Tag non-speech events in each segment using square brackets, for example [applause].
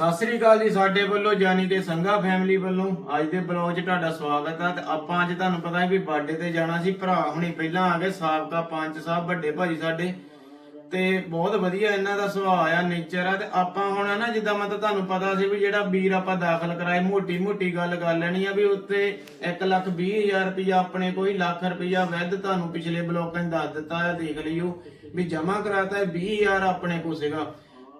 ਸਤਿ ਸ੍ਰੀ ਅਕਾਲ ਜੀ ਸਾਡੇ ਵੱਲੋਂ ਜਾਨੀ ਕਿ ਸੰਘਾ ਫੈਮਿਲੀ ਵੱਲੋਂ। ਅੱਜ ਦੇ ਬਲੌਗ 'ਚ ਤੁਹਾਡਾ ਸਵਾਗਤ ਹੈ ਤੇ ਆਪਾਂ ਅੱਜ ਤੁਹਾਨੂੰ ਪਤਾ ਹੈ ਵੀ ਬਰਥਡੇ ਤੇ ਜਾਣਾ ਸੀ। ਭਰਾ ਹੁਣੀ ਪਹਿਲਾਂ ਆ ਗਏ, ਸਾਬਕਾ ਪੰਚ ਸਾਹਿਬ, ਵੱਡੇ ਭਾਜੀ ਸਾਡੇ। ਤੇ ਬਹੁਤ ਵਧੀਆ ਇਹਨਾਂ ਦਾ ਸੁਭਾਅ ਆ ਨੇਚਰ ਆ। ਤੇ ਆਪਾਂ ਹੁਣ ਨਾ, ਜਿੱਦਾਂ ਮਤਲਬ ਤੁਹਾਨੂੰ ਪਤਾ ਸੀ ਵੀ ਜਿਹੜਾ ਵੀਰ ਆਪਾਂ ਦਾਖਲ ਕਰਾਏ ਮੋਟੀ ਮੋਟੀ ਗੱਲ ਕਰ ਲੈਣੀ ਆ ਵੀ ਉੱਤੇ 1 ਲੱਖ 20 ਹਜ਼ਾਰ ਰੁਪਇਆ ਆਪਣੇ ਕੋਈ ਲੱਖ ਰੁਪਇਆ ਵੱਧ ਤੁਹਾਨੂੰ ਪਿਛਲੇ ਬਲੌਕਾਂ 'ਚ ਦੱਸ ਦਿੱਤਾ ਆ, ਦੇਖ ਲਿਓ ਵੀ ਜਮਾ ਕਰਾਤਾ ਹੈ 20 ਹਜ਼ਾਰ ਆਪਣੇ ਕੋ ਸੀਗਾ।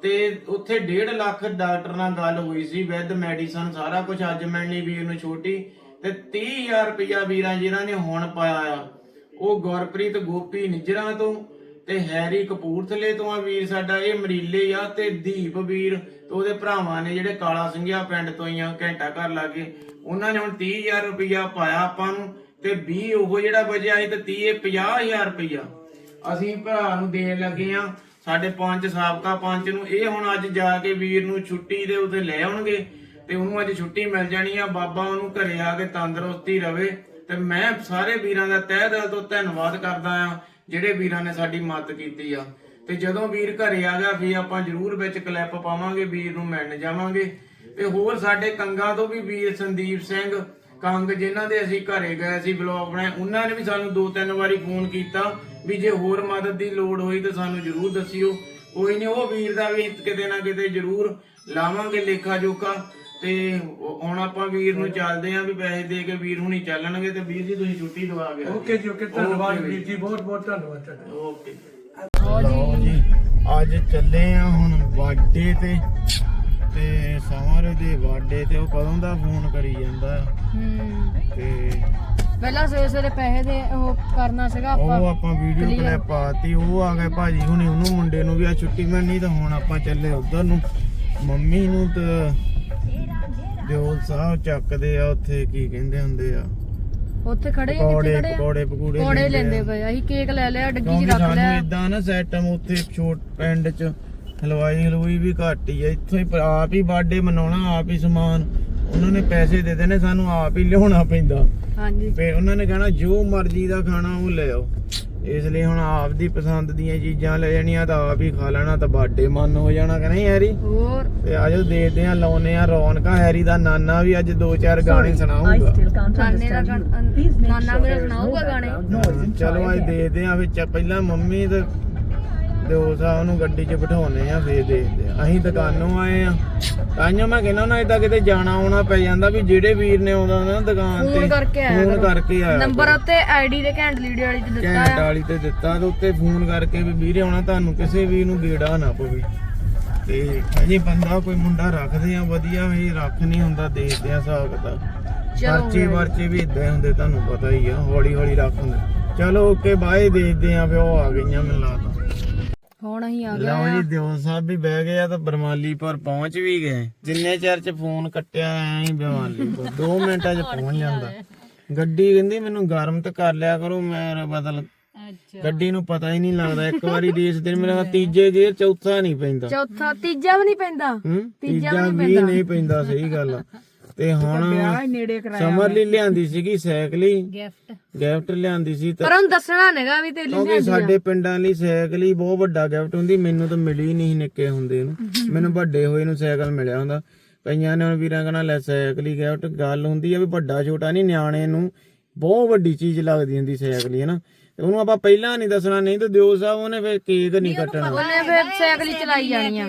ਤੇ ਉੱਥੇ 1.5 ਲੱਖ ਡਾਕਟਰ ਨਾਲ ਗੱਲ ਹੋਈ ਸੀ ਵਿਦ ਮੈਡੀਸਨ ਸਾਰਾ ਕੁਝ ਅੱਜ ਮਿਲਣੀ ਵੀਰ ਨੂੰ ਛੋਟੀ, ਤੇ 30000 ਰੁਪਇਆ ਵੀਰਾਂ ਜਿਹਨਾਂ ਨੇ ਹੁਣ ਪਾਇਆ ਆ। ਉਹ ਗੁਰਪ੍ਰੀਤ ਗੋਪੀ ਨਿਜਰਾ ਤੋਂ ਤੇ ਹੈਰੀ ਕਪੂਰਥਲੇ ਤੋਂ ਆ ਵੀਰ ਸਾਡਾ, ਇਹ ਮਰੀਲੇ ਆ ਤੇ ਦੀਪ ਵੀਰ ਤੇ ਉਹਦੇ ਭਰਾਵਾਂ ਨੇ ਜਿਹੜੇ ਕਾਲਾ ਸਿੰਘਿਆ ਪਿੰਡ ਤੋਂ ਹੀ ਆ, ਘੰਟਾ ਘਰ ਲਾਗੇ। ਉਹਨਾਂ ਨੇ ਹੁਣ 30000 ਰੁਪਇਆ ਪਾਇਆ ਆਪਾਂ ਨੂੰ, ਤੇ 20 ਉਹ ਜਿਹੜਾ ਬਚਿਆ ਸੀ ਤੇ 30 50000 ਰੁਪਇਆ ਅਸੀਂ ਭਰਾ ਨੂੰ ਦੇਣ ਲੱਗੇ ਆ। ਸਾਡੇ ਪੰਜ ਸਾਬਕਾ ਪੰਜ ਨੂੰ ਇਹ ਹੁਣ ਅੱਜ ਜਾ ਕੇ ਵੀਰ ਨੂੰ ਛੁੱਟੀ ਦੇ ਉੱਤੇ ਲੈ ਆਉਣਗੇ ਤੇ ਉਹਨੂੰ ਅੱਜ ਛੁੱਟੀ ਮਿਲ ਜਾਣੀ ਆ, ਬਾਬਾ ਉਹਨੂੰ ਘਰੇ ਆ ਕੇ ਤੰਦਰੁਸਤੀ ਰਵੇ ਤੇ ਮੈਂ ਸਾਰੇ ਵੀਰਾਂ ਦਾ ਤਹਿ ਦਿਲ ਤੋਂ ਧੰਨਵਾਦ ਕਰਦਾ ਆ, ਜਿਹੜੇ ਵੀਰਾਂ ਨੇ ਸਾਡੀ ਮਦਦ ਕੀਤੀ ਆ। ਤੇ ਜਦੋਂ ਵੀਰ ਘਰੇ ਆ ਗਿਆ, ਫਿਰ ਆਪਾਂ ਜ਼ਰੂਰ ਵਿੱਚ ਕਲਿੱਪ ਪਾਵਾਂਗੇ, ਵੀਰ ਨੂੰ ਮਿਲਣ ਜਾਵਾਂਗੇ। ਤੇ ਹੋਰ ਸਾਡੇ ਕੰਗਾ ਤੋਂ ਵੀ ਵੀਰ ਸੰਦੀਪ ਸਿੰਘ ਕੰਗ ਜਿਨ੍ਹਾਂ ਦੇ ਅਸੀਂ ਘਰੇ ਗਏ ਸੀ ਬਲੌਗ ਬਣਾਏ ਉਹਨਾਂ ਨੇ ਵੀ ਸਾਨੂੰ ਦੋ ਤਿੰਨ ਵਾਰੀ ਫੋਨ ਕੀਤਾ ਵੀ ਜੇ ਹੋਰ ਮਦਦ ਦੀ ਲੋੜ ਹੋਈ ਤਾਂ ਸਾਨੂੰ ਜ਼ਰੂਰ ਦੱਸਿਓ। ਕੋਈ ਨਹੀਂ ਉਹ ਵੀਰ ਦਾ ਵੀ ਕਿਤੇ ਨਾ ਕਿਤੇ ਜ਼ਰੂਰ ਲਾਵਾਂਗੇ ਲੇਖਾ ਜੋਖਾ। ਤੇ ਹੁਣ ਆਪਾਂ ਵੀਰ ਨੂੰ ਚੱਲਦੇ ਆਂ ਵੀ ਪੈਸੇ ਦੇ ਕੇ ਵੀਰ ਹੁਣੀ ਚੱਲਣਗੇ ਤੇ ਵੀਰ ਜੀ ਤੁਸੀਂ ਛੁੱਟੀ ਦਵਾ ਕੇ ਓਕੇ ਜੀ ਓਕੇ ਧੰਨਵਾਦ ਵੀਰ ਜੀ ਬਹੁਤ ਬਹੁਤ ਧੰਨਵਾਦ ਤੁਹਾਡਾ। ਓਕੇ ਲਓ ਜੀ। ਅੱਜ ਚੱਲੇ ਆ ਹੁਣ ਵਾਡੇ ਤੇ। ਤੇ ਸਮਰ ਦੇ ਵਾਡੇ ਤੇ ਉਹ ਕਦੋਂ ਦਾ ਫੋਨ ਕਰੀ ਜਾਂਦਾ? ਹੂੰ। ਤੇ ਪਹਿਲਾਂ ਸਵੇਰੇ ਸਵੇਰੇ ਪੈਸੇ ਦੇ ਉਹ ਕਰਨਾ ਸੀਗਾ ਉਹ ਆਪਾਂ ਆਪਾਂ ਵੀਡੀਓ ਕਲਿੱਪ ਪਾਤੀ ਉਹ ਆ ਗਏ ਭਾਜੀ ਹੁਣੀ ਉਹਨੂੰ ਮੁੰਡੇ ਨੂੰ ਵੀ ਆ ਛੁੱਟੀ ਮਿਲਣੀ ਤਾਂ ਹੁਣ ਆਪਾਂ ਚੱਲੇ ਉਧਰ ਨੂੰ। ਮੰਮੀ ਨੂੰ ਤੇ ਦਿਓਲ ਸਾਹਿਬ ਚੱਕਦੇ ਆ ਉੱਥੇ ਕੀ ਕਹਿੰਦੇ ਹੁੰਦੇ ਆ? ਉੱਥੇ ਖੜੇ ਆ ਪਕੌੜੇ ਕਿੱਥੇ ਖੜੇ ਆ? ਪਕੌੜੇ ਪਕੂੜੇ ਕੋੜੇ ਲੈਂਦੇ। ਪਏ ਆ। ਅਸੀਂ ਕੇਕ ਲੈ ਲਿਆ ਡੱਗੀ ਕਿਉਂਕਿ 'ਚ ਰੱਖ ਸਾਨੂੰ ਲਿਆ ਇਦਾਂ ਨਾ ਸਿਸਟਮ ਉੱਥੇ ਛੋਟ ਪਿੰਡ ਚ ਹਲਵਾਈ ਹਲੂਈ ਵੀ ਘੱਟ ਹੀ ਆ ਇੱਥੋਂ ਹੀ ਆਪ ਹੀ ਬਰਥਡੇ ਮਨਾਉਣਾ ਆਪ ਹੀ ਸਮਾਨ। ਉਹਨਾਂ ਨੇ ਪੈਸੇ ਦੇ ਦੇਣੇ ਸਾਨੂੰ ਆਪ ਹੀ ਲਿਆਉਣਾ ਪੈਂਦਾ। ਹਾਂਜੀ। ਫੇ ਉਹਨਾਂ ਨੇ ਕਹਿਣਾ ਜੋ ਮਰਜ਼ੀ ਦਾ ਖਾਣਾ ਉਹ ਲੈ ਆਓ। ਇਸ ਲਈ ਹੁਣ ਆਪ ਦੀ ਪਸੰਦ ਦੀਆਂ ਚੀਜ਼ਾਂ ਲੈ ਜਾਣੀਆਂ ਤਾਂ ਆਪ ਹੀ ਖਾ ਲੈਣਾ ਤਾਂ ਬਰਥਡੇ ਮਨ ਹੋ ਜਾਣਾ ਕਿ ਨਹੀਂ ਹੈਰੀ? ਹੋਰ। ਤੇ ਆਜੋ ਦੇਖਦੇ ਆ ਲਾਉਨੇ ਆ ਰੌਣਕਾਂ। ਹੈਰੀ ਦਾ ਨਾਨਾ ਵੀ ਅੱਜ ਦੋ ਚਾਰ ਗਾਣੇ ਸੁਣਾਊਗਾ। ਨਾਨੇ ਦਾ ਗਾਣ- ਨਾਨਾ ਮੇਰਾ ਸੁਣਾਊਗਾ ਗਾਣੇ? ਚਲੋ ਅੱਜ ਦੇਖਦੇ ਆ ਵਿੱਚ ਪਹਿਲਾਂ ਮੰਮੀ ਤੇ ਦਿਓ ਸਾਹਿਬ ਨੂੰ ਗੱਡੀ 'ਚ ਬਿਠਾਉਨੇ ਆ ਫੇਰ ਦੇਖਦੇ ਆ। ਅਸੀਂ ਦੁਕਾਨੋਂ ਆਏ ਆ। ਤਾਂਿਓ ਮੈਂ ਕਹਿੰਦਾ ਨਾ ਇਦਾਂ ਕਿਤੇ ਜਾਣਾ ਆਉਣਾ ਪੈ ਜਾਂਦਾ ਵੀ ਜਿਹੜੇ ਵੀਰ ਨੇ ਆਉਂਦਾ ਨਾ ਦੁਕਾਨ ਤੇ ਫੋਨ ਕਰਕੇ ਆਇਆ ਫੋਨ ਕਰੋ। ਕਰਕੇ ਆਇਆ ਨੰਬਰ ਉੱਤੇ ਆਈਡੀ ਦੇ ਘੈਂਟ ਲੀੜੇ ਵਾਲੀ ਤੇ ਦਿੱਤਾ ਘੈਂਟ ਆ। ਵਾਲੀ ਤੇ ਦਿੱਤਾ ਤੇ ਉੱਤੇ ਫੋਨ ਕਰਕੇ ਵੀ ਵੀਰੇ ਆਉਣਾ ਤੁਹਾਨੂੰ ਕਿਸੇ ਵੀ ਨੂੰ ਗੇੜਾ ਨਾ ਪਵੇ। ਤੇ ਅਜੇ ਬੰਦਾ ਕੋਈ ਮੁੰਡਾ ਰੱਖਦੇ ਆ ਵਧੀਆ ਵੀ ਰੱਖ ਨਹੀਂ ਹੁੰਦਾ ਦੇਖਦੇ ਆ ਹਿਸਾਬ ਦਾ ਚਲੋ ਪਰਚੇ ਵਰਚੇ ਵੀ ਇਦਾਂ ਹੁੰਦੇ ਤੁਹਾਨੂੰ ਪਤਾ ਹੀ ਆ ਹੌਲੀ ਹੌਲੀ ਰੱਖ ਹੁੰਦੇ ਚਲੋ ਓਕੇ ਬਾਏ ਦੇਖਦੇ ਆ ਫਿਰ ਉਹ ਆ ਗਈਆਂ ਮੈਨੂੰ ਲੱਗਦਾ। ਹੁਣ ਅਸੀਂ ਆ ਗਏ ਲਓ ਜੀ ਦਿਓ ਸਾਹਿਬ ਵੀ ਬਹਿ ਗਏ ਆ ਤਾਂ ਬਰਮਾਲੀਪੁਰ ਪਹੁੰਚ ਵੀ ਗਏ। ਜਿੰਨੇ ਚਿਰ ਚ ਫੋਨ ਕੱਟਿਆ ਐ ਹੀ ਬਰਮਾਲੀਪੁਰ। 2 ਮਿੰਟਾਂ ਚ ਪਹੁੰਚ ਜਾਂਦਾ। ਗੱਡੀ ਕਹਿੰਦੀ ਮੈਨੂੰ ਗਰਮ ਤੇ ਕਰ ਲਿਆ ਕਰੋ ਮੈਂ ਬਦਲ ਗੱਡੀ ਨੂੰ ਪਤਾ ਹੀ ਨਹੀਂ ਲੱਗਦਾ ਇੱਕ ਵਾਰੀ ਰੇਸ ਦੇ ਮੇਰਾ ਤੀਜੇ ਗੇਅਰ ਚੌਥਾ ਨਹੀਂ ਪੈਂਦਾ। ਚੌਥਾ ਤੀਜਾ ਵੀ ਨਹੀਂ ਪੈਂਦਾ? ਹੂੰ? ਤੀਜਾ ਵੀ ਨਹੀਂ ਪੈਂਦਾ ਸਹੀ ਗੱਲ ਆ। ਤੇ ਹੁਣ ਸਮਰ ਲਈ ਲਿਆਂਦੀ ਸੀਗੀ ਸਾਈਕਲ ਹੀ। ਗਿਫਟ। ਗਿਫਟ ਲਿਆਂਦੀ ਸੀ ਤੇ ਪਰ ਉਹਨੂੰ ਦੱਸਣਾ ਨੇਗਾ ਵੀ ਤੇਲੀ ਕਿਉਂਕਿ ਸਾਡੇ ਪਿੰਡਾਂ ਲਈ ਸਾਈਕਲ ਹੀ ਬਹੁਤ ਵੱਡਾ ਗਿਫਟ ਹੁੰਦੀ ਮੈਨੂੰ ਤਾਂ ਮਿਲੀ ਨਹੀਂ ਨਿੱਕੇ ਹੁੰਦੇ ਨੂੰ। ਮੈਨੂੰ ਵੱਡੇ ਹੋਏ ਨੂੰ ਸਾਈਕਲ ਮਿਲਿਆ ਹੁੰਦਾ। ਕਈਆਂ ਨੇ ਹੁਣ ਵੀਰਾਂ ਕਹਣਾ ਲੈ ਸਾਈਕਲ ਹੀ ਗਿਫਟ। ਗੱਲ ਹੁੰਦੀ ਆ ਵੀ ਵੱਡਾ ਛੋਟਾ ਨਹੀਂ ਨਿਆਣੇ ਨੂੰ ਬਹੁਤ ਵੱਡੀ ਚੀਜ਼ ਲੱਗਦੀ ਹੁੰਦੀ ਸਾਈਕਲ ਹੀ ਹਨਾ? ਉਹਨੂੰ ਆਪਾਂ ਪਹਿਲਾਂ ਨਹੀਂ ਦੱਸਣਾ ਨਹੀਂ ਤਾਂ ਦਿਓ ਸਾਹਿਬ ਉਹਨੇ ਫਿਰ ਕੇਕ ਨਹੀਂ ਕੱਟਣਾ। ਉਹਨੇ ਫਿਰ ਸਾਈਕਲ ਹੀ ਚਲਾਈ ਜਾਣੀ ਆ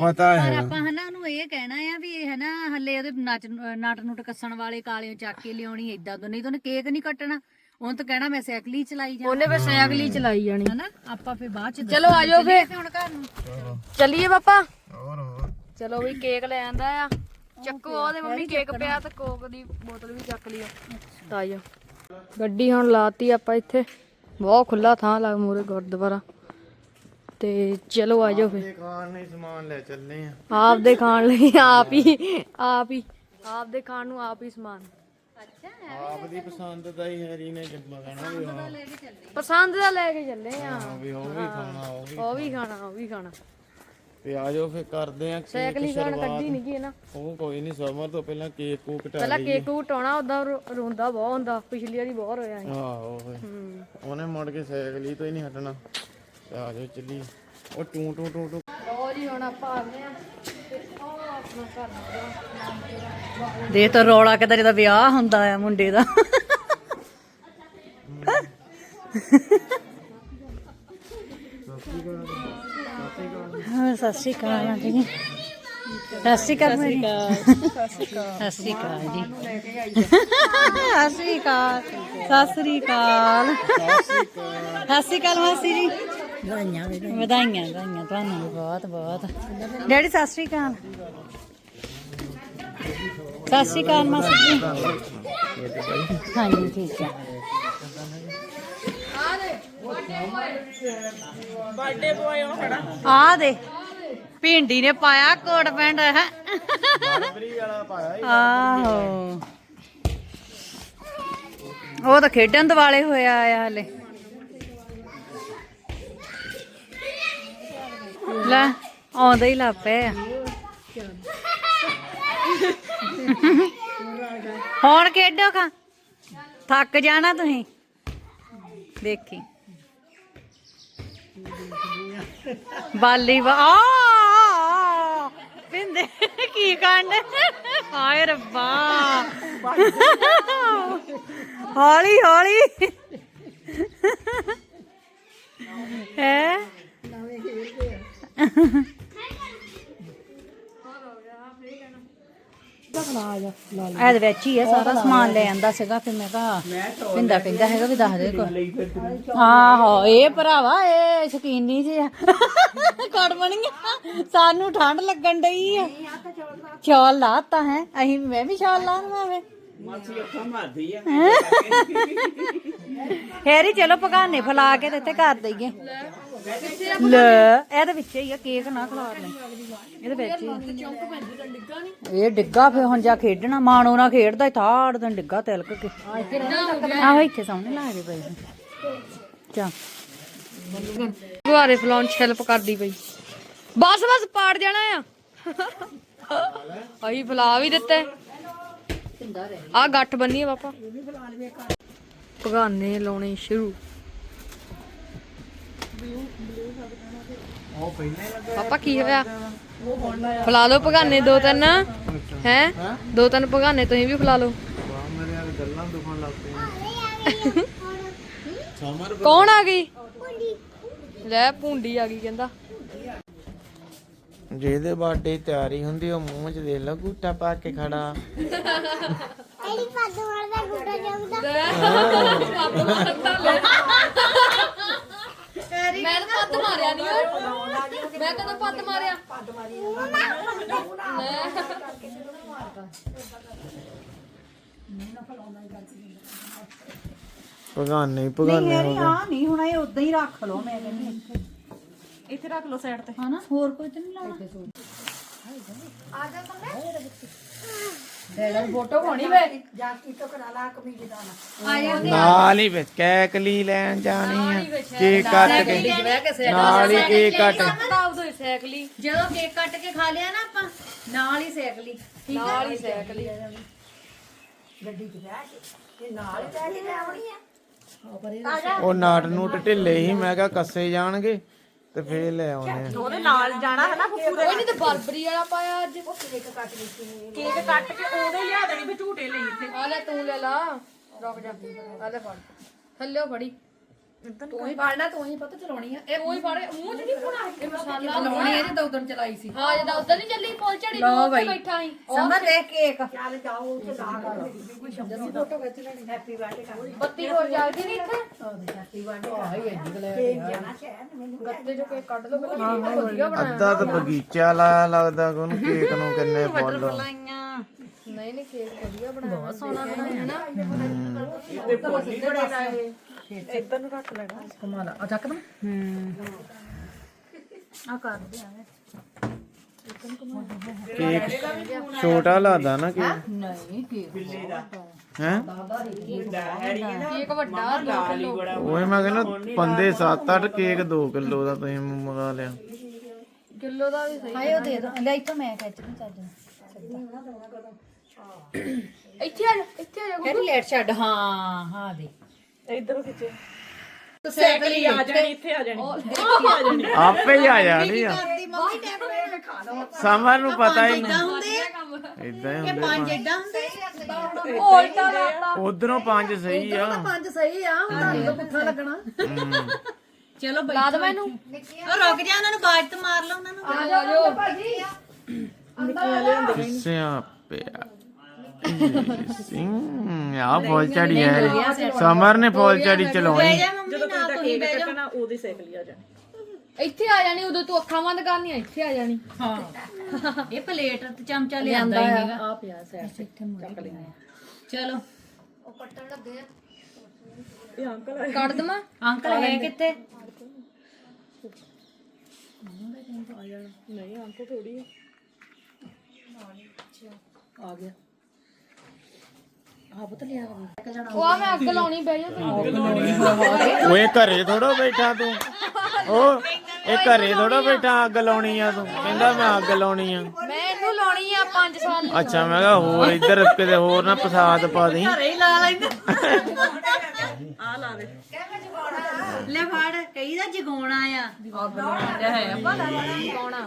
ਪਤਾ ਹੈ ਆਪਾਂ ਹਨਾ ਨੂੰ ਇਹ ਕਹਿਣਾ ਆ ਵੀ ਇਹ ਹਨਾ ਹੱਲੇ ਉਹਦੇ ਨੱਚ ਨਾਟ ਨੂਟ ਕੱਸਣ ਵਾਲੇ ਕਾਲਿਓ ਚੱਕ ਕੇ ਲਿਆਉਣੀ ਏਦਾਂ ਤੋਂ ਨਹੀਂ ਤਾਂ ਉਹਨੇ ਕੇਕ ਨਹੀਂ ਕੱਟਣਾ। ਉਹਨ ਤਾਂ ਕਹਿਣਾ ਮੈਂ ਸਾਈਕਲ ਹੀ ਚਲਾਈ ਜਾ ਉਹਨੇ ਫਿਰ ਸਾਈਕਲ ਹੀ ਚਲਾਈ ਜਾਣੀ। ਹਨਾ ਆਪਾਂ ਫੇਰ ਬਾਅਦ ਚ ਚਲੋ ਆਜੋ ਫੇ ਹੁਣ ਘਰ ਨੂੰ। ਚੱਲੀਏ ਪਾਪਾ। ਹੋਰ ਹੋਰ। ਚਲੋ ਵੀ ਕੇਕ ਲੈ ਆਂਦਾ ਆ। ਚੱਕੋ ਉਹਦੇ ਮੰਮੀ ਕੇਕ ਪਿਆ ਤੇ ਕੋਕ ਦੀ ਬੋਤਲ ਵੀ ਚੱਕ ਲਈ ਆ। ਆਜੋ ਗੱਡੀ ਹੁਣ ਲਾਤੀ ਆਪਾਂ ਇੱਥੇ। ਬਹੁਤ ਖੁੱਲਾ ਥਾਂ ਲੱਗ ਮੂਰੇ ਗੁਰਦੁਆਰਾ। ਤੇ ਚਲੋ ਖਾਣ ਸਮਾਨ ਲੈ ਆ। ਆਪ ਦੇ ਖਾਣ ਲਈ ਆਪ ਹੀ ਆਪ ਹੀ ਆਪ ਦੇ ਖਾਣ ਨੂੰ ਆਪ ਹੀ ਸਮਾਨ। ਆਪ ਦੀ ਪਸੰਦ ਦਾ ਹੀ ਹੈਰੀ ਨੇ ਜੰਮਾ ਕਹਿਣਾ ਵੀ ਹਾਂ। ਪਸੰਦ ਦਾ ਲੈ ਕੇ ਚੱਲੇ ਆ। ਵੀ ਉਹ ਵੀ ਖਾਣਾ ਉਹ ਵੀ ਉਹ ਵੀ ਖਾਣਾ ਉਹ ਵੀ ਖਾਣਾ। ਤੇ ਆਜੋ ਫਿਰ ਕਰਦੇ ਆ ਸਾਈਕਲ ਹੀ ਖਾਣ ਕੱਢੀ ਨਹੀਂ ਗਈ ਨਾ। ਉਹ ਕੋਈ ਨਹੀਂ ਸਮਰ ਤੋਂ ਪਹਿਲਾਂ ਕੇਕ ਕੂਕ ਕਟਾ ਪਹਿਲਾਂ ਕੇਕ ਉਟਾਉਣਾ ਉਦਾਂ ਰੋਂਦਾ ਬਹੁਤ ਹੁੰਦਾ ਪਿਛਲੀ ਵਾਰੀ ਬਹੁਤ ਰੋਇਆ ਸੀ। ਆਹੋ ਉਹਨੇ ਮੁੜ ਕੇ ਸਾਈਕਲ ਹੀ ਤੋਂ ਹੀ ਨਹੀਂ ਹਟਣਾ। ਤੇ ਆਜੋ ਚੱਲੀ ਉਹ ਟੂ ਟੂ ਟੂ ਟੂ। ਲੋ ਜੀ ਹੁਣ ਆਪਾਂ ਆ ਗਏ ਆ। ਤੇ ਉਹ ਦੇ ਤਾਂ ਰੌਲਾ ਕਿਦਾਂ ਜਿਹਦਾ ਵਿਆਹ ਹੁੰਦਾ ਆ ਮੁੰਡੇ ਦਾ। ਹਾਂ ਸਤਿ ਸ਼੍ਰੀ ਅਕਾਲ ਆਂਟੀ ਜੀ ਸਤਿ ਸ਼੍ਰੀ ਅਕਾਲ ਮੇਰੀ ਸਤਿ ਸ਼੍ਰੀ ਅਕਾਲ ਜੀ ਸਤਿ ਸ਼੍ਰੀ ਅਕਾਲ ਸਤਿ ਸ਼੍ਰੀ ਅਕਾਲ ਸਤਿ ਸ਼੍ਰੀ ਅਕਾਲ ਮਾਸੀ ਜੀ ਵਧਾਈਆਂ ਵਧਾਈਆਂ ਵਧਾਈਆਂ ਤੁਹਾਨੂੰ ਬਹੁਤ ਬਹੁਤ ਡੈਡੀ ਸਤਿ ਸ਼੍ਰੀ ਅਕਾਲ ਸਤਿ ਸ਼੍ਰੀ ਅਕਾਲ ਮਾਸੀ ਜੀ ਹਾਂਜੀ ਠੀਕ ਹੈ ਆ ਦੇ ਭਿੰਡੀ ਨੇ ਪਾਇਆ ਕੋਟ ਪੈਂਟ, ਹੈ। ਆਹੋ। ਉਹ ਤਾਂ ਖੇਡਣ ਦਿਵਾਲੇ ਹੋਇਆ ਆ ਹਲੇ। ਲੈ, ਆਉਂਦਾ ਹੀ ਲੱਪੇ ਆ। ਹੁਣ ਖੇਡੋ ਖਾ। ਥੱਕ ਜਾਣਾ ਤੁਸੀਂ। ਦੇਖੀ। ਬਾਲੀ ਵਾ ਆ! ਪਿੰਦੇ ਕੀ ਕਾਂਡ ਹਾਏ ਰੱਬਾ। ਹੌਲੀ ਹੌਲੀ। ਹੈ? ਇਹਦੇ ਵਿੱਚ ਹੀ ਹੈ ਸਾਰਾ ਸਮਾਨ ਲੈ। ਆਂਦਾ ਸੀਗਾ ਫਿਰ ਮੈਂ ਕਿਹਾ ਪਿੰਦਾ ਕਹਿੰਦਾ ਹੈਗਾ ਵੀ ਦੱਸ ਦੇ ਕੋ ਆਹੋ ਇਹ ਭਰਾਵਾ ਇਹ ਸ਼ਕੀਨੀ ਜੀ ਆ। ਕੜਮਣੀਆਂ ਸਾਨੂੰ ਠੰਡ ਲੱਗਣ ਡਈ ਆ। ਸ਼ਾਲ ਲਾਤਾ ਹੈ। ਅਸੀਂ ਮੈਂ ਵੀ ਸ਼ਾਲ ਲਾਵਾਂਵੇ ਹੈਰੀ ਚਲੋ ਪਕਾਨੇ ਫਲਾ ਕੇ ਤੇ ਇੱਥੇ ਕਰ ਦਈਏ। ਲੈ। ਇਹਦੇ ਵਿੱਚ ਹੀ ਆ, ਕੇਕ ਨਾ ਖਲਾਰ ਲੈ ਇਹਦੇ ਵਿੱਚ ਹੀ ਆ। ਇਹ ਡਿੱਗਾ ਫੇ ਹੁਣ ਜਾ ਖੇਡਣਾ ਮਾਣੋ ਨਾ ਖੇਡਦਾ ਈ ਥਾੜ ਦਿਨ ਡਿੱਗਾ ਤਿਲਕ ਕੇ। ਆਹੋ, ਇੱਥੇ ਸਾਹਮਣੇ ਲਾ ਦੇ ਪਈ ਚਾ। ਗੁਆਰੇ ਫਲਾਉਣ ਛਿਲਪ ਕਰਦੀ ਪਈ ਬਸ ਬਸ, ਪਾੜ ਜਾਣਾ ਆ। ਅਹੀਂ ਫਲਾ ਵੀ ਦਿੱਤੇ। ਆ ਗੱਠ ਬੰਨੀ ਆ ਪਾਪਾ। ਪਗਾਨੇ ਲਾਉਣੇ ਸ਼ੁਰੂ। ਪਾਪਾ ਕੀ ਹੋਇਆ? ਫਲਾ ਲਓ ਪਗਾਨੇ ਦੋ ਤਿੰਨ। ਹੈ? ਦੋ ਤਿੰਨ ਪਗਾਨੇ ਤੁਸੀਂ ਵੀ ਫਲਾ ਲਓ। ਮੇਰੇ ਯਾਰ ਗੱਲਾਂ ਦੁਖਣ ਲੱਗ ਪਈਆਂ ਸਮਰ ਕੌਣ ਆ ਗਈ? ਲੈ ਭੁੰਡੀ ਆ ਗਈ ਕਹਿੰਦਾ। ਜਿਹਦੇ ਬਰਥਡੇ ਤਿਆਰੀ ਹੁੰਦੀ ਉਹ ਮੂੰਹ 'ਚ ਦੇ ਲਾ ਗੂਟਾ ਪਾ ਕੇ ਖੜਾ। ਮੈਂ ਤਾਂ ਪੱਤ ਮਾਰਿਆ ਨਹੀਂ ਓਏ ਮੈਂ ਕਦੋਂ ਪੱਤ ਮਾਰਿਆ? ਭਗਾਨੇ ਹੀ ਭਗਾਨੇ ਹੋ ਗਏ। ਆ ਨਹੀਂ ਹੁਣ ਇਹ ਉਦਾਂ ਹੀ ਰੱਖ ਲਓ ਮੈਂ ਕਹਿੰਦੀ ਇੱਥੇ। ਇੱਥੇ ਰੱਖ ਲਓ ਸਾਈਡ ਤੇ। ਹਨਾ? ਹੋਰ ਕੋਈ ਤੇ ਨਹੀਂ ਲਾਉਣਾ? ਨਾਲ ਹੀ ਵਿੱਚ ਕੈਕ ਲਈ ਲੈਣ ਜਾਣੀ ਆ। ਕੇਕ ਕੱਟ ਕੇ। ਨਾਲ ਹੀ ਕੇਕ ਕੱਟ। ਉਦੋਂ ਹੀ ਸਾਈਕਲੀ ਜਦੋਂ ਕੇਕ ਕੱਟ ਕੇ ਖਾ ਲਿਆ ਨਾ ਆਪਾਂ ਨਾਲ ਹੀ ਸੇਕ ਲਈ ਨਾਲ ਹੀ ਸਾਈਕਲੀ ਉਹ ਨਾਟ ਨੂਟ ਢਿੱਲੇ ਹੀ ਮੈਂ ਕਿਹਾ ਕੱਸੇ ਜਾਣਗੇ। ਤੇ ਫੇਰ ਲੈ ਆਉਣੇ ਆ। ਕੋਈ ਨਹੀਂ ਤੇ ਬਰਬਰੀ ਵਾਲਾ ਪਾਇਆ ਅੱਜ। ਕੇਕ ਕੱਟ ਕੇ ਕੇਕ ਕੱਟ ਕੇ ਉਹਦੇ ਲਿਆ ਦੇਣੀ ਵੀ ਝੂਟੇ ਲਈ ਇੱਥੇ। ਆ ਲੈ ਤੂੰ ਲੈ ਲਾ। ਰੁਕ ਜਾ। ਆ ਲੈ ਫੜ। ਥੱਲੇ ਫੜੀ। ਤੂੰ ਹੀ ਫੜਨਾ ਤੂੰ ਹੀ ਪਤਾ ਚਲਾਉਣੀ ਆ। ਇਹ ਤੂੰ ਹੀ ਫੜੇ ਮੂੰਹ ਚ ਨਹੀਂ ਫੜਾ ਇਹ ਮਸਾਲਾ ਚਲਾਉਣੀ। ਹੈ। ਜਦੋਂ ਉਦੋਂ ਚਲਾਈ ਸੀ। ਹਾਂ ਜਦੋਂ ਉਦੋਂ ਨਹੀਂ ਚੱਲੀ ਪੁੱਲ ਝੜੀ ਨੂੰ ਉੱਥੇ ਬੈਠਾ ਸੀ। ਸਮਝ ਦੇਖ ਕੇਕ ਬੱਤੀ ਹੋਰ ਜਲਦੀ ਨਹੀਂ ਇੱਥੇ। ਗੱਤੇ ਜੋ ਕੇਕ ਕੱਢ ਲੋ ਪਹਿਲਾਂ ਵਧੀਆ ਬਣਾਇਆ। ਅੱਧਾ ਤਾਂ ਬਗੀਚਾ ਲਾਇਆ ਲੱਗਦਾ ਉਹਨੂੰ ਕੇਕ ਨੂੰ ਕਿੰਨੇ ਫੁੱਲ। ਨਹੀਂ ਨਹੀਂ ਕੇਕ ਵਧੀਆ ਬਣਾਇਆ ਬਹੁਤ ਸੋਹਣਾ ਬਣਾਇਆ ਨਾ। ਆ। ਕਰ ਦੇ ਕੇਕ ਛੋਟਾ ਲੱਗਦਾ ਨਾ ਕੇਕ। ਨਹੀਂ ਕੇਕ ਹੈ? ਕੇਕ ਵੱਡਾ 2 ਕਿਲੋ। ਓਏ ਮੈਂ ਕਹਿੰਦਾ ਪੰਦੇ 7-8 ਕੇਕ 2 ਕਿਲੋ ਦਾ ਤੁਸੀਂ ਮੰਗਾ ਲਿਆ। ਕਿਲੋ ਦਾ ਵੀ ਸਹੀ ਆਏ ਉਹ ਦੇ ਦੋ। ਲੈ ਇੱਥੋਂ ਮੈਂ ਖਿੱਚ ਕੇ ਚੱਜ ਇੱਥੇ ਆ ਜਾ ਇੱਥੇ ਆ ਜਾ ਕਹਿੰਦੀ ਲੇਟ ਛੱਡ ਹਾਂ ਹਾਂ ਦੇ। ਸਾਈਕਲ ਆ ਜਾਣੀ ਆਪੇ ਹੀ ਆ ਜਾਣੀ ਆ। ਸਮਰ ਨੂੰ ਪਤਾ ਹੀ ਨਹੀਂ। ਇਦਾਂ ਹੀ ਹੁੰਦੇ ਏਦਾਂ ਹੁੰਦੇ ਉਲਟਾ ਲਾਤਾ ਉਧਰੋਂ ਪੰਜ ਸਹੀ ਆ। ਪੰਜ ਸਹੀ ਆ। ਹੁਣ ਤੁਹਾਨੂੰ ਤਾਂ ਪੁੱਠਾ ਲੱਗਣਾ। ਚਲੋ ਬਈ ਲਾ ਦਵਾਂ ਇਹਨੂੰ ਉਹ ਰੁਕ ਜਾ ਉਹਨਾਂ ਨੂੰ ਬਾਜ ਤੇ ਮਾਰ ਲਓ ਉਹਨਾਂ ਨੂੰ। ਆ ਜਾਓ ਕਿਸਿਆ ਪਿਆ ਸਿੰਘ ਆ ਫੌਲ ਚੜੀ ਹੈ ਸਮਰ ਨੇ ਫੌਲ ਚੜੀ ਚਲਾਉਣੀ। ਜਦੋਂ ਇੱਥੇ ਆ ਜਾਣੀ ਉਦੋਂ ਤੂੰ ਅੱਖਾਂ ਬੰਦ ਕਰਨੀਆਂ ਇੱਥੇ ਆ ਜਾਣੀ। ਇਹ ਪਲੇਟ ਤੇ ਚਮਚਾ ਲਿਆਂਦਾ ਹੀ ਨਹੀਂਗਾ। ਆ ਪਿਆ ਸਾਈਡ ਤੇ ਚਲੋ। ਕੱਢ ਦਵਾਂ। ਅੰਕਲ ਹੈ ਕਿੱਥੇ? ਉਹ ਆ ਮੈਂ ਅੱਗ ਲਾਉਣੀ ਬਹਿ ਜਾ ਤੂੰ। ਓਏ ਘਰੇ ਥੋੜੋ ਬੈਠਾ ਤੂੰ। ਉਹ ਇਹ ਘਰੇ ਥੋੜੋ ਬੈਠਾ ਅੱਗ ਲਾਉਣੀ ਆ ਤੂੰ। ਕਹਿੰਦਾ ਮੈਂ ਅੱਗ ਲਾਉਣੀ ਆ। ਮੈਂ ਇਹਨੂੰ ਲਾਉਣੀ ਆ 5 ਸਾਲ ਅੱਛਾ ਮੈਂ ਕਿਹਾ ਹੋਰ ਇੱਧਰ ਕਿਤੇ ਹੋਰ ਨਾ ਪ੍ਰਸਾਦ ਪਾ ਦੇ ਘਰੇ ਹੀ ਲਾ ਲੈਂਦਾ। ਆ ਲਾ ਦੇ। ਲੈ ਫੜ ਕਈ ਦਾ ਜਗਾਉਣਾ ਆ। ਹੈ। ਭਲਾ ਜਗਾਉਣਾ।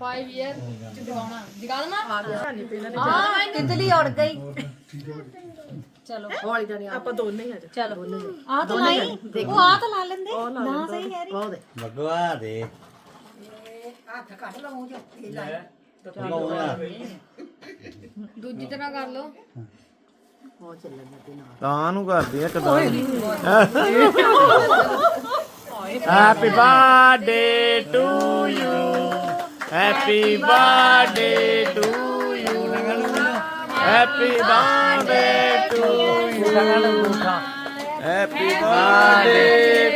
5 ਇਅਰ ਜਗਾਉਣਾ। ਜਗਾ ਦਵਾਂ ਹਾਂ ਮੈਂ ਤਿਤਲੀ ਉੜ ਗਈ? ਚਲੋ। ਹੌਲੀ ਜਾਨੀ ਆਪਾਂ ਦੋਨੇ ਹੀ ਆ ਚਲੋ। ਆ ਤਾਂ ਨਹੀਂ ਉਹ ਆ ਤਾਂ ਲਾ ਲੈਂਦੇ। ਨਾ ਸਹੀ ਹੈ। ਰੀ ਭਗਵਾ ਦੇ। ਦੂਜੀ ਤਰ੍ਹਾਂ ਕਰ ਲਓ। ਤਾਂ ਨੂੰ ਕਰਦੀ ਇੱਕਦਮ happy birthday to you happy birthday to you happy birthday to you happy birthday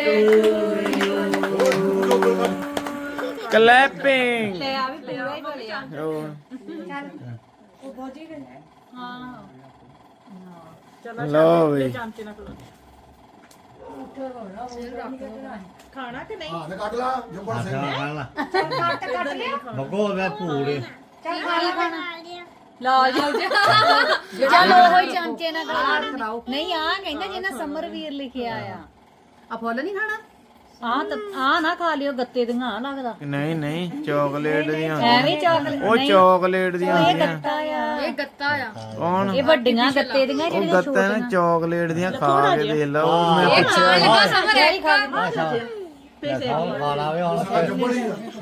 to you clapping ਆ ਵੀ ਪੂਰਾ ਹੀ। ਭਲਿਆ ਲੋ ਵੀ ਭਗੋ ਵੇ ਪੂਰੇ ਲਓ ਜੀ ਚਲੋ ਉਹ ਹੀ ਚਮਚੇ ਨਾਲ ਖਾ ਨਹੀਂ। ਆ ਕਹਿੰਦਾ ਜਿਹਨਾਂ ਸਮਰ ਵੀਰ ਲਿਖਿਆ ਆ। ਆ ਫੁੱਲ ਨਹੀਂ ਖਾਣਾ? ਆ ਤਾਂ ਆ ਨਾ ਖਾ ਲਿਓ ਗੱਤੇ ਦੀਆਂ ਆ ਲੱਗਦਾ। ਨਹੀਂ ਨਹੀਂ ਚਾਕਲੇਟ ਦੀਆਂ ਐਵੇਂ ਚਾਕਲੇਟ ਉਹ ਚਾਕਲੇਟ ਦੀਆਂ ਇਹ ਹੁੰਦੀਆਂ। ਗੱਤਾ ਆ। ਇਹ ਗੱਤਾ ਆ। ਕੌਣ? ਇਹ ਵੱਡੀਆਂ ਗੱਤੇ ਦੀਆਂ ਉਹ ਜਿਹੜੀਆਂ ਗੱਤਾ ਨਾ ਚਾਕਲੇਟ ਦੀਆਂ ਖਾ ਕੇ ਦੇਖ ਲਾ ਉਹ ਮੈਂ ਪੁੱਛਿਆ ਸੀ। ਸਮਰ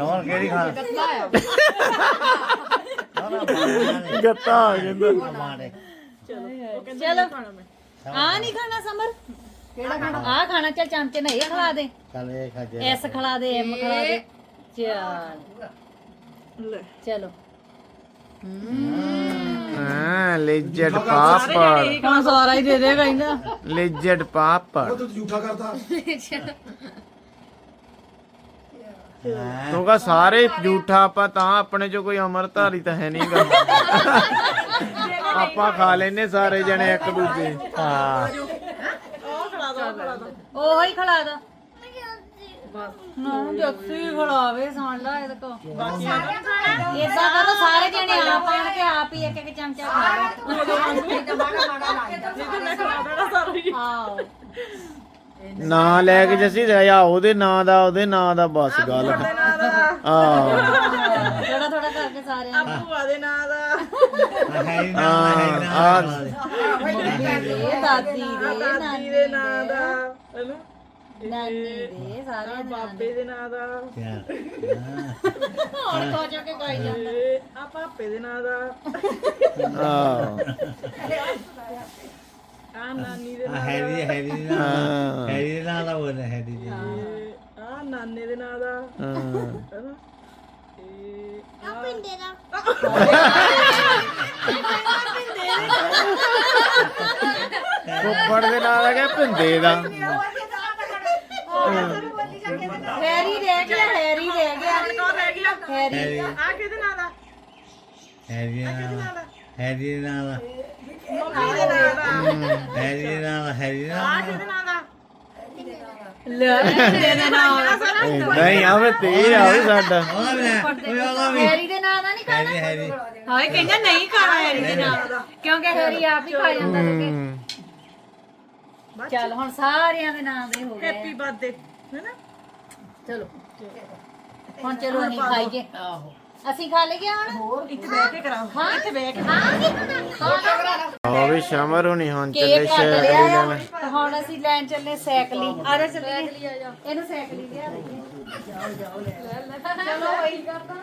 ਹੁਣ ਕਿਹੜੀ ਗੱਤਾ ਆ। ਗੱਤਾ ਆ ਕਹਿੰਦਾ ਮਾਰੇ ਚਲੋ। ਆ ਨਹੀਂ ਖਾਣਾ ਸਮਰ? ਕਿਹੜਾ ਖਾਣਾ? ਆ ਖਾਣਾ ਚੱਲ ਚਮਚੇ ਨਾਲ ਇਹ ਖਿਲਾ ਦੇ। ਚੱਲ ਇਹ ਖਾ ਜੇ ਐਸ ਖਿਲਾ ਦੇ ਐਮ ਖਿਲਾ ਦੇ। ਚੱਲ। ਚਲੋ। ਹਾਂ। ਲਿਜਡ ਪਾਪੜ। ਹੁਣ ਸਾਰਾ ਹੀ ਦੇ ਦੇ ਕਹਿੰਦਾ। ਲਿਜਡ ਪਾਪੜ। ਤੂੰ ਕਹ ਸਾਰੇ ਝੂਠਾ ਆਪਾਂ ਤਾਂ ਆਪਣੇ ਚ ਕੋਈ ਅਮਰਧਾਰੀ ਤਾਂ ਹੈ ਨਹੀਂਗਾ ਆਪਾਂ ਖਾ ਲੈਨੇ ਸਾਰੇ ਜਣੇ ਇੱਕ ਦੂਜੇ। ਹਾਂ। ਉਹੋ ਹੀ ਖਿਲਾ ਦੋ। ਨਾ ਜੱਸੀ ਖਿਲਾਵੇ ਸੁਣ ਲੈ ਇਹਦੇ ਕੋ ਇਦਾਂ ਕਰੋ ਸਾਰੇ ਜਣੇ ਆਪ ਆਣ ਕੇ ਆਪ ਹੀ ਇੱਕ ਇੱਕ ਚਮਚਾ ਖਾ ਲਓ। ਆਓ ਨਾਂ ਲੈ ਕੇ ਜੱਸੀ ਆ ਉਹਦੇ ਨਾਂ ਦਾ ਉਹਦੇ ਨਾਂ ਦਾ ਬਸ ਗੱਲ। ਆ ਥੋੜਾ ਥੋੜਾ ਕਰਕੇ ਸਾਰਿਆਂ ਨੂੰ। ਹੈ ਹੀ ਨਾ ਹੈ ਹੀ ਨਾ ਆ ਇਹ ਦਾਦੀ ਦੇ ਨਾਨੀ ਦੇ। ਨਾਂ ਦਾ ਨਾਨੀ ਦੇ ਸਾਰਿਆਂ ਦੇ ਬਾਬੇ ਦੇ ਨਾਂ ਦਾ। ਹੋਰ ਕੋ ਜਾ ਕੇ ਕੋਈ ਜਾਂਦਾ। ਆ ਆ ਹੈਰੀ ਹੈਰੀ ਨਾ ਹਾਂ। ਹੈਰੀ ਨਾ ਦਾ ਬੋਲ ਹੈਰੀ ਦੀ ਫੁੱਫੜ ਦੇ। ਨਾਂ ਦਾ। [laughs] ਕਿ ਭਿੰਦੇ ਦਾ। ਹੈਰੀ ਰਹਿ ਗਿਆ ਹੈਰੀ ਰਹਿ ਗਿਆ। ਹੈਰੀ। ਹੈਰੀ। ਆ? ਕਿਹਦੇ ਨਾਲ ਦਾ ਹੈਰੀ ਨਾਲ ਦਾ ਹੈਰੀ ਨਾਲ ਦਾ ਹੈਰੀ ਨਾਲ ਦਾ ਹੈਰੀ ਨਾਲ। ਦਾ ਨਹੀਂ ਆਵੇ ਤੇ ਆਵੇ ਸਾਡਾ। ਲੈ, ਹੈਰੀ ਦੇ ਨਾਂ ਦਾ ਨਹੀਂ ਹੈਰੀ ਹੈਰੀ। ਹਾਏ ਕਹਿੰਦਾ ਨਹੀਂ ਖਾਣਾ ਹੈਰੀ ਦੇ ਨਾਂ ਦਾ ਕਿਉਂਕਿ ਹੈਰੀ ਆਪ ਹੀ ਖਾ ਜਾਂਦਾ ਹਮ। ਚੱਲ ਹੁਣ ਸਾਰਿਆਂ ਦੇ ਨਾਮ ਦੇ ਹੋ ਗਏ ਹੈਪੀ ਬਰਥਡੇ ਹੈਨਾ? ਚਲੋ। ਹੁਣ ਚਲੋ ਅਸੀਂ ਖਾਈਏ। ਆਹੋ। ਅਸੀਂ ਖਾ ਲਈਏ ਹੁਣ? ਇੱਥੇ ਬਹਿ ਕੇ ਕਰਾਓ। ਇੱਥੇ ਬਹਿ ਕੇ। ਆਹ ਵੀ ਸ਼ਮਰ ਹੁਣੀ ਹੁਣ ਚੱਲੇ ਕੇਕ ਕੱਟ ਸ਼ਹਿਰ ਲਿਆ ਆ ਲੈਣ ਤੇ ਹੁਣ ਅਸੀਂ ਲੈਣ ਚੱਲੇ ਸਾਈਕਲੀ ਆ ਜਾ ਚੱਲੀਏ। ਇਹਨੂੰ ਸਾਈਕਲੀ ਲਿਆ ਦਈਏ। ਜਾਓ ਜਾਓ ਲੈ ਲੈ ਚਲੋ ਵਈ ਕਰਦਾ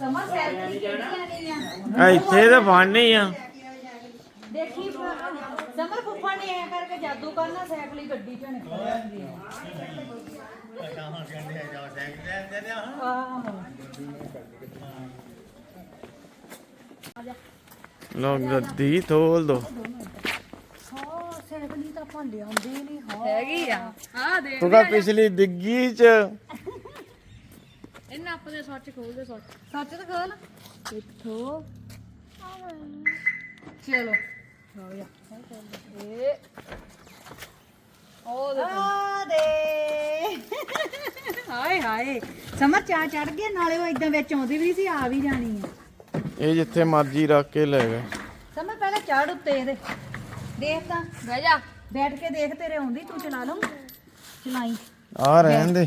ਸਮਝ ਸਾਈਕਲੀ ਕਿਹੜੀਆਂ ਨਹੀਂ ਆ? ਆ ਇੱਥੇ ਤਾਂ ਫੜਨੀ ਆ। ਦੇਖੀ ਸਮਰ ਫੁੱਫਾ ਨੇ ਐ ਕਰਕੇ ਜਾਦੂ ਕਰਨਾ ਸਾਈਕਲੀ ਗੱਡੀ ਚੋਂ ਨਿਕਲ ਲੋ ਗੱਦੀ ਤੋਲ ਦੋ। ਹਾਂ ਸਾਈਕਲੀ ਤਾਂ ਆਪਾਂ ਲਿਆਉਂਦੇ ਨਹੀਂ ਹਾਂ। ਹੈਗੀ ਆ। ਆ ਦੇ ਤੂੰ ਕਾ ਪਿਛਲੀ ਡਿੱਗੀ ਚ। ਇਹਨਾਂ ਆਪਣੇ ਸੱਚ ਖੋਲਦੇ ਸੱਚ। ਸੱਚ ਤਾਂ ਖੋਲ। ਇੱਥੋਂ। ਚਲੋ। ਇਹ। ਉਹ ਦੇ। ਆ ਦੇ ਹਾਏ ਹਾਏ ਸਮਰ ਚਾ ਚੜ ਗਿਆ ਨਾਲੇ ਉਹ ਇਦਾਂ ਵਿੱਚ ਆਉਂਦੀ ਵੀ ਸੀ ਆ ਵੀ ਜਾਣੀ ਆ। ਇਹ ਜਿੱਥੇ ਮਰਜ਼ੀ ਰੱਖ ਕੇ ਲੈ ਗਏ ਸਮਰ ਪਹਿਲਾਂ ਚੜ ਉੱਤੇ ਇਹਦੇ। ਦੇਖ ਤਾਂ। ਬਹਿ ਜਾ। ਬੈਠ ਕੇ ਦੇਖ ਤੇਰੇ ਆਉਂਦੀ ਤੂੰ ਚਲਾ ਲਊ। ਚਲਾਈ। ਆ ਰਹਿਣ ਦੇ।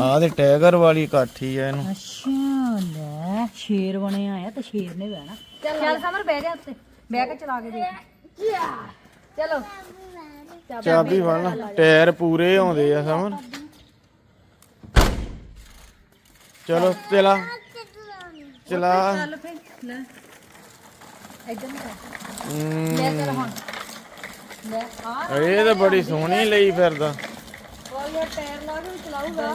ਆ ਦੇ ਟੈਗਰ ਵਾਲੀ ਕਾਠੀ ਆ ਇਹਨੂੰ। ਅੱਛਾ ਲੈ ਸ਼ੇਰ ਬਣਿਆ ਆ ਤੇ ਸ਼ੇਰ ਨੇ ਬਹਿਣਾ। ਚੱਲ ਸਮਰ ਬਹਿ ਜਾ ਉੱਤੇ। ਕੇ ਚਲਾ ਕੇ ਦੇਖ। ਚਲੋ। ਚਾਬੀ ਫੜ ਲਾ। ਟਾਇਰ ਪੂਰੇ ਆਉਂਦੇ ਆ ਸਮਝ ਚਲੋ ਚਲਾ। ਚਲਾ। ਚੱਲ ਫੇ ਲੈ। ਇੱਧਰ ਨੂੰ ਕਰ। ਹਮ, ਲੈ ਚੱਲ ਹੁਣ। ਲੈ ਆ। ਇਹ ਤਾਂ ਬੜੀ ਸੋਹਣੀ ਲਈ ਫਿਰਦਾ। ਉਹ ਯਾਰ ਟਾਇਰ ਲਾ ਕੇ ਚਲਾਊਗਾ।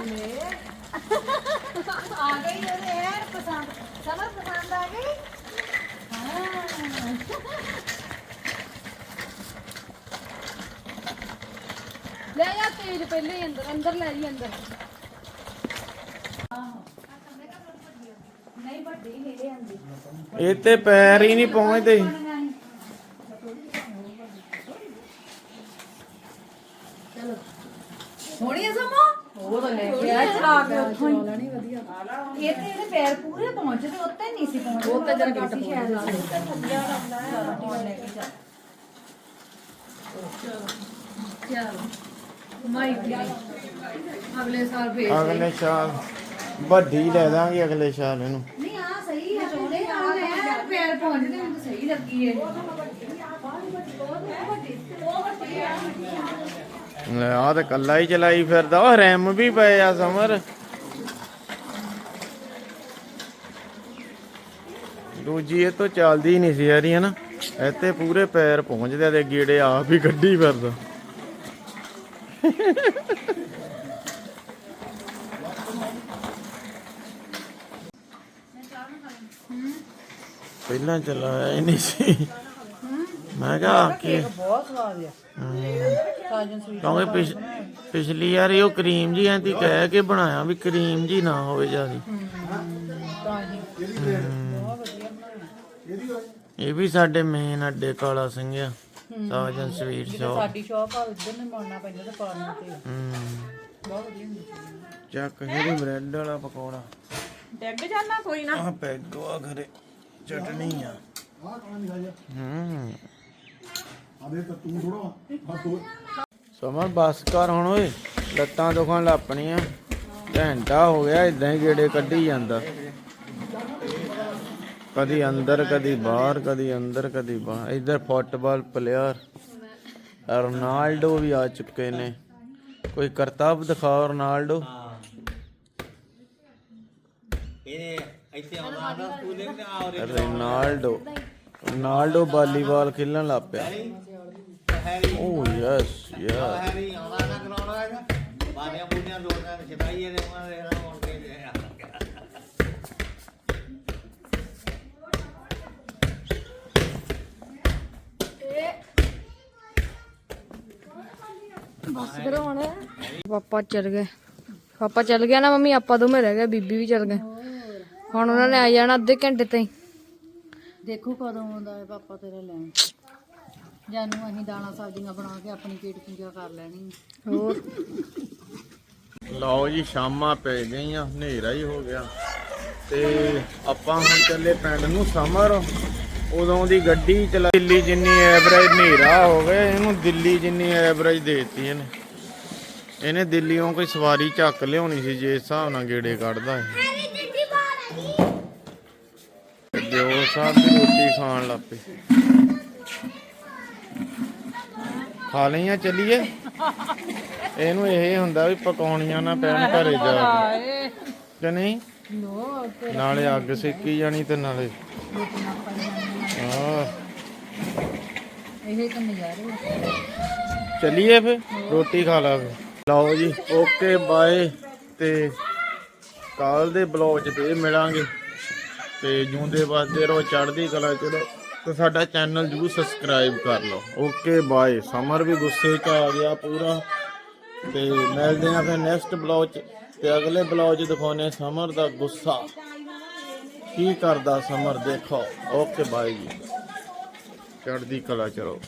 ਆ ਗਈ ਉਹਦੇ ਯਾਰ ਪਸੰਦ। ਸਮਰ ਪਸੰਦ ਆ ਗਈ। ਲੈ ਜਾ ਤੇਜ ਪਹਿਲੇ ਹੀ ਅੰਦਰ ਅੰਦਰ ਲੈ ਜੀ ਅੰਦਰ। ਨਹੀਂ ਵੱਡੀ ਨੇੜੇ ਆਂਦੀ ਇਹ ਤੇ ਪੈਰ ਹੀ ਨਹੀਂ ਪਹੁੰਚਦੇ। ਸੋਹਣੀ ਆ ਸਮਾ? ਉਹ ਤਾਂ ਲੈ ਕੇ ਆ ਚਲਾ ਕੇ ਉੱਥੋਂ ਹੀ। ਇਹਦੇ ਪੈਰ ਪੂਰੇ ਪਹੁੰਚਦੇ ਉੱਤੇ ਨਹੀਂ ਸੀ ਪਹੁੰਚਦੇ ਉਹ ਤਾਂ ਜਰਾ ਘੱਟ ਮਾਈ ਅਗਲੇ ਸਾਲ ਫੇਰ ਅਗਲੇ ਸਾਲ ਵੱਡੀ ਲੈ ਦਾਂਗੇ ਅਗਲੇ ਸਾਲ ਇਹਨੂੰ। ਨਹੀਂ ਆ ਸਹੀ ਹੈ ਸੋਹਣੇ ਆ। ਮੈਂ ਪੈਰ ਪਹੁੰਚਦੇ ਮੈਨੂੰ ਤਾਂ ਸਹੀ ਲੱਗੀ ਏ। ਲੈ ਆ ਤੇ ਕੱਲਾ ਹੀ ਚਲਾਈ ਫਿਰਦਾ ਉਹ ਰੈਮ ਵੀ ਪਏ ਆ ਸਮਰ। ਦੂਜੀ ਇਹ ਤੋਂ ਚੱਲਦੀ ਨਹੀਂ ਸੀ ਯਾਰੀ ਹਨਾ? ਇੱਥੇ ਪੂਰੇ ਪੈਰ ਪਹੁੰਚਦੇ ਆ ਤੇ ਗੇੜੇ ਆਪ ਹੀ ਗੱਡੀ ਫਿਰਦਾ। ਪਹਿਲਾਂ ਚਲਾਇਆ ਹੀ ਨਹੀਂ ਸੀ। ਮੈਂ ਕਿਹਾ ਕਿ ਬਹੁਤ ਸਵਾਦ ਆ। ਸਾਜਨ ਸਵੀਟ ਕਿਉਂਕਿ ਪਿਛ- ਪਿਛਲੀ ਵਾਰੀ ਉਹ ਕਰੀਮ ਜੀ ਐਂਤੀ ਕਹਿ ਕੇ ਬਣਾਇਆ ਵੀ ਕਰੀਮ ਜੀ ਨਾ ਹੋਵੇ ਜਿਆਦੀ। ਤਾਂ ਹੀ। ਇਹ ਵੀ ਸਾਡੇ ਮੇਨ ਅੱਡੇ ਕਾਲਾ ਸਿੰਘ ਆ ਸਾਜਨ ਸਵੀਟ ਸ਼ਾਪ ਸਾਡੀ ਸ਼ਾਪ ਆ ਉੱਧਰ ਨੂੰ ਮੁੜਨਾ ਪੈਂਦਾ ਤੇ ਪਾਰਨਾ ਤੇ। ਬਹੁਤ ਵਧੀਆ ਹੁੰਦੀ। ਚੱਕ ਜਿਹੜੀ ਬ੍ਰੈਡ ਵਾਲਾ ਪਕੌੜਾ। ਡੈਗ ਜਾਣਾ ਕੋਈ ਨਾ। ਆ ਪੈਗੋ ਆ ਘਰੇ ਚਟਨੀ ਆ। ਹੂੰ। ਸਮਰ ਬਸ ਕਰ ਹੁਣ ਓਏ ਲੱਤਾਂ ਦੁਖਣ ਲੱਪਣੀਆਂ ਘੰਟਾ ਹੋ ਗਿਆ ਇਦਾਂ ਹੀ ਗੇੜੇ ਕੱਢੀ ਜਾਂਦਾ। ਕਦੀ ਅੰਦਰ ਕਦੀ ਬਾਹਰ ਕਦੀ ਅੰਦਰ ਕਦੀ ਬਾਹਰ। ਇਧਰ ਫੁੱਟਬਾਲ ਪਲੇਅਰ ਰੋਨਾਲਡੋ ਵੀ ਆ ਚੁੱਕੇ ਨੇ। ਕੋਈ ਕਰਤੱਵ ਦਿਖਾਓ ਰੋਨਾਲਡੋ। ਇਹਨੇ ਇੱਥੇ ਆਉਂਦਾ ਨਾ ਸਕੂਲ ਦੇ ਵਿੱਚ ਆ ਰਿਹਾ। ਰੋਨਾਲਡੋ। ਰੋਨਾਲਡੋ ਵਾਲੀਬਾਲ ਖੇਲਣ ਲੱਗ ਪਿਆ। ਓ ਯੈਸ ਯਾ ਹੈਰੀ ਆਉਂਦਾ ਨਾ ਕਰਾਉਣਾ ਹੈਗਾ। ਨੇ ਉਹਨਾਂ ਦੇ ਨਾਲ ਮੁੜ ਕੇ ਜੇ ਆ ਬਸ ਕਰੋ ਹੁਣ ਪਾਪਾ ਚਲ ਗਏ। ਪਾਪਾ ਚਲ ਗਿਆ ਨਾ ਮੰਮੀ ਆਪਾਂ ਦੋਵੇਂ ਰਹਿ ਗਏ ਬੀਬੀ ਵੀ ਚਲ ਗਏ। ਹੁਣ ਉਹਨਾਂ ਨੇ ਆ ਜਾਣਾ ਅੱਧੇ ਘੰਟੇ ਤਾਈਂ। ਦੇਖੋ ਕਦੋਂ ਆਉਂਦਾ ਹੈ ਪਾਪਾ ਤੇਰਾ ਲੈਣ। ਜਾਨੂੰ ਅਸੀਂ ਦਾਣਾ ਸਬਜ਼ੀਆਂ ਬਣਾ ਕੇ ਆਪਣੀ ਪੇਟ ਪੂਜਾ ਕਰ ਲੈਣੀ। ਹੋਰ? ਲਓ ਜੀ ਸ਼ਾਮਾਂ ਪੈ ਗਈਆਂ ਹਨੇਰਾ ਹੀ ਹੋ ਗਿਆ। ਤੇ ਆਪਾਂ ਹੁਣ ਚੱਲੇ ਪਿੰਡ ਨੂੰ ਸਮਰ। ਉਦੋਂ ਦੀ ਗੱਡੀ ਚਲਾ ਦਿੱਲੀ ਜਿੰਨੀ ਐਵਰੇਜ ਹਨੇਰਾ ਹੋ ਗਿਆ ਇਹਨੂੰ ਦਿੱਲੀ ਜਿੰਨੀ ਐਵਰੇਜ ਦੇਤੀ ਇਹਨੇ। ਇਹਨੇ ਦਿੱਲੀੋਂ ਕੋਈ ਸਵਾਰੀ ਚੱਕ ਲਿਆਉਣੀ ਸੀ ਜੇ ਇਸ ਹਿਸਾਬ ਨਾਲ ਗੇੜੇ ਕੱਢਦਾ ਇਹ। ਦਿਓ ਸਾਹਿਬ ਦੀ ਰੋਟੀ ਖਾਣ ਲੱਗ ਪਏ ਖਾ ਲਈਆਂ ਚੱਲੀਏ? ਇਹਨੂੰ ਇਹ ਹੁੰਦਾ ਵੀ ਪਕਾਉਣੀਆਂ ਨਾ ਪੈਣ ਘਰੇ ਜਾ ਕੇ। ਕਿ ਨਹੀਂ? ਨਾਲੇ ਅੱਗ ਸੇਕੀ ਜਾਣੀ ਤੇ ਨਾਲੇ। ਇਹ ਤਾਂ ਨਜ਼ਾਰੇ ਚੱਲੀਏ ਫੇ ਰੋਟੀ ਖਾ ਲਾ ਫਿਰ। ਲਓ ਜੀ, ਓਕੇ, ਬਾਏ। ਤੇ ਕੱਲ ਦੇ ਬਲੌਗ 'ਚ ਤੇ ਮਿਲਾਂਗੇ। ਤੇ ਜੂੰਦੇ ਵਾਸਤੇ ਰਹੋ, ਚੜ੍ਹਦੀ ਕਲਾ ਚਲੋ ਰਹੋ। ਤੇ ਸਾਡਾ ਚੈਨਲ ਜਰੂਰ ਸਬਸਕ੍ਰਾਈਬ ਕਰ ਲਓ। Okay, bye. ਸਮਰ ਵੀ ਗੁੱਸੇ 'ਚ ਆ ਗਿਆ ਪੂਰਾ। ਤੇ ਮਿਲਦੇ ਆ ਫਿਰ ਨੈਕਸਟ ਬਲੌਗ 'ਚ। ਤੇ ਅਗਲੇ ਬਲੌਗ 'ਚ ਦਿਖਾਉਣੇ ਸਮਰ ਦਾ ਗੁੱਸਾ। ਕੀ ਕਰਦਾ ਸਮਰ ਦੇਖੋ। ਓਕੇ ਬਾਈ ਜੀ। ਚੜ੍ਹਦੀ ਕਲਾ ਚਲੋ